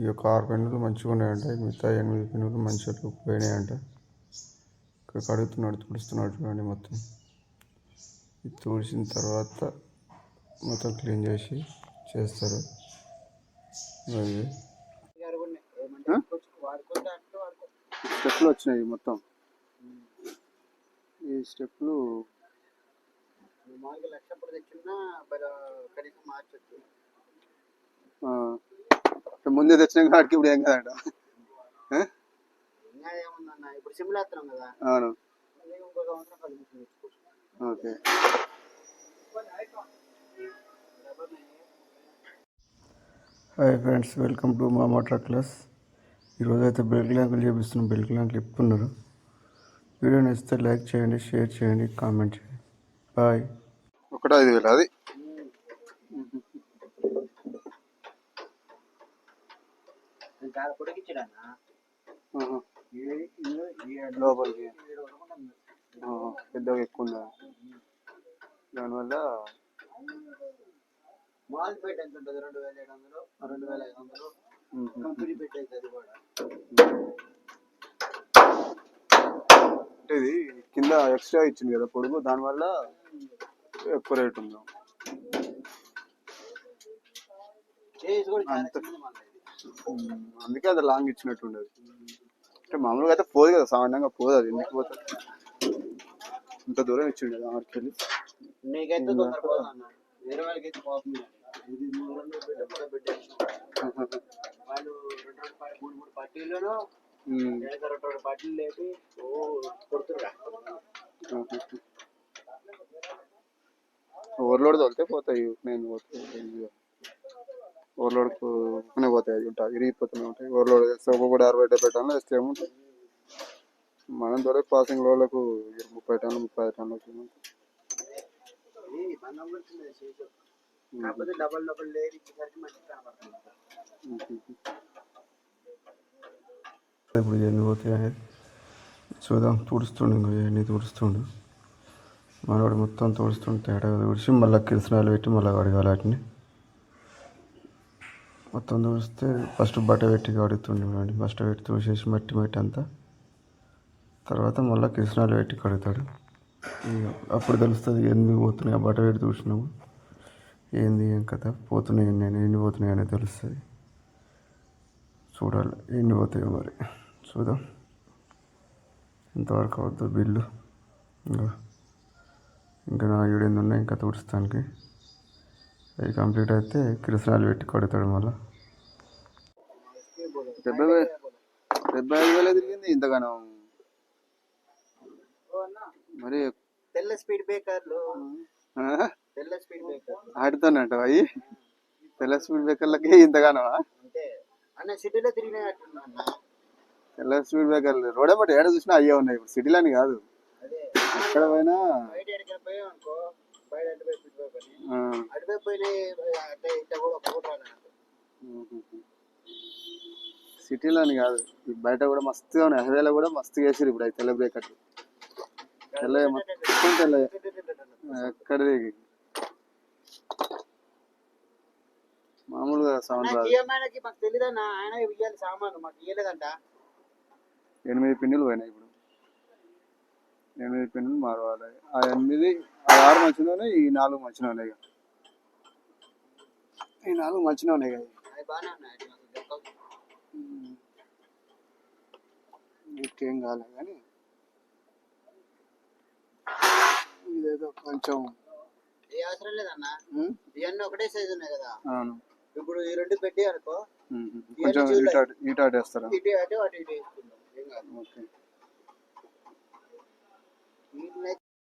ఈ యొక్క ఆరు పెన్నులు మంచిగా ఉన్నాయంట మిగతా ఎనిమిది పెన్నులు మంచిగా పోయినాయంట ఇక్కడ కడుగుతున్నాడు తుడుస్తున్నాడు చూడండి మొత్తం. ఇది తుడిచిన తర్వాత మొత్తం క్లీన్ చేసి చేస్తారు. అది స్టెప్లు వచ్చినాయి మొత్తం. ఈ స్టెప్లు మామూలుగా లక్ష తెచ్చున్నా కనీసం మార్చొచ్చు. ముందే తెచ్చిన కాడికి ఇప్పుడు ఏం కదంట. కదా. అవును. Okay. Hi friends welcome to మా మోటార్ క్లాస్ ఈరోజు అయితే బెల్ట్ ల్యాంకులు చేపిస్తున్నాం బెల్ట్ ల్యాంకులు ఇప్పున్నారు వీడియో నచ్చితే లైక్ చేయండి షేర్ చేయండి కామెంట్ చేయండి. బాయ్. ఒకటి ఐదు వేలు అది. ఇంకా పొడిగించడన్నా లోపలికి. పెద్దగా ఎక్కువ ఉందా? దానివల్ల మాల్ పేట ఎంత ఉంటుంది? రెండు వేల ఏడు వందలు రెండు వేల ఐదు వందలు. కంపెనీ పెట్టి అవుతుంది కూడా. అంటే ఇది కింద ఎక్స్ట్రా ఇచ్చింది కదా పొడుగు దానివల్ల ఎక్కువ రేట్ ఉంది? అంత- చిన్నది మళ్ళీ ఇది. ఉమ్, అందుకే అది లాంగ్ ఇచ్చినట్టు ఉండదు. అంటే మామూలుగా అయితే పోదు కదా సామాన్యంగా పోదు అది ఎందుకు పోతుంది ఇంత దూరం ఇచ్చిండు ఆడికి వెళ్ళి ఓవర్లోడ్ తోలితే పోతాయి నేను పోతాయి ఓవర్లోడ్కు పోతాయి అది ఉంటాయి ఇరిగిపోతూనే ఉంటాయి. ఓవర్లోడ్ చేస్తే ఒక్కొక్కటి అరవై డెబ్బై టన్నులు వేస్తే ఏముంటాయి? మనం తోడే పాసింగ్ లోడ్లకు ముప్పై టన్నులు ముప్పై ఐదు టన్నులు ఏముంటాయి. ఇది బంధం గురించి చేసి కాకపోతే డబల్ డబల్ లేరు ఇచ్చేసరికి మంచిగా కనపడుతుంది ఇప్పుడు ఎన్ని పోతాయి అనేది చూద్దాం. తుడుస్తుండు ఇంకో ఎన్ని తుడుస్తుండు. మనవాడు మొత్తం తుడుస్తుండు తేడా తుడిచి మళ్ళీ కిరసనాలు పెట్టి మళ్ళీ కడగాలి వాటిని. మొత్తం తుడిస్తే ఫస్ట్ బట్ట పెట్టి కడుగుతుండే చూడండి బట్ట పెట్టి తుడిచేసి మట్టి మట్టి అంతా. తర్వాత మళ్ళీ కృష్ణాలు పెట్టి కడుగుతాడు. అప్పుడు తెలుస్తుంది ఎన్ని పోతున్నాయి ఆ బట్ట పెట్టి చూసినాము ఏంది ఏం కథ? పోతున్నాయి నేను ఎన్ని పోతున్నాయి అనేది తెలుస్తుంది. చూడాలి ఎన్ని పోతాయో మరి. చూద్దాం. ఎంతవరకు అవుతుంది బిల్లు. ఇంకా. ఇంకా నా ఏడెనిమిది ఉన్నాయి ఇంకా తుడుస్తానికి. అవి కంప్లీట్ అయితే కిరసనాలు పెట్టి కడుగుతాడు మళ్ళీ. డెబ్బై డెబ్బై ఐదు వేలు తిరిగింది ఇంతగానో. ఓ అన్న మరి తెల్ల స్పీడ్ బ్రేకర్లు. తెల్ల స్పీడ్ బ్రేకర్లు. ఆడుతానంట అవి తెల్ల స్పీడ్ బ్రేకర్లకి ఇంతగానో? అంటే అన్న సిటీలో అన్న తెల్ల స్పీడ్ బ్రేకర్లు. రోడ్ బట్టి ఏడ చూసినా అయ్యే ఉన్నాయి. ఇప్పుడు సిటీలని కాదు. ఎక్కడ పోయినా. అటువైపు పోయినాయి అంటే కూడా. సిటీలోని కాదు బయట కూడా మస్తుగా ఉన్నాయి. హైవేలో కూడా మస్తుగా వేసారు ఇప్పుడు అవి తెల్ల బ్రేకర్లు తెల్ల మొత్తం తెల్ల ఎక్కడ మామూలుగా సౌండ్ రాదు. ఎనిమిది పిన్నులు పోయినాయి ఇప్పుడు. ఎనిమిది పిన్నులు మారవాలి. ఆ ఎనిమిది ఆ ఆరు ఉన్నాయి ఈ నాలుగు ఉన్నాయి ఇక. ఈ నాలుగు మంచిగా ఉన్నాయి కదా. ఇంకేం కాలే కానీ ఇదేదో కొంచెం ఏ అవసరం లేదన్న. ఇవన్నీ ఒకటే సైజు ఉన్నాయి కదా. అవును. ఇప్పుడు ఈ రెండు పెట్టి అనుకో. కొంచెం ఆటేస్తారా ఇటు అటు అటు ఇటు వేసుకుందాం. ఏం కాదు. ఓకే.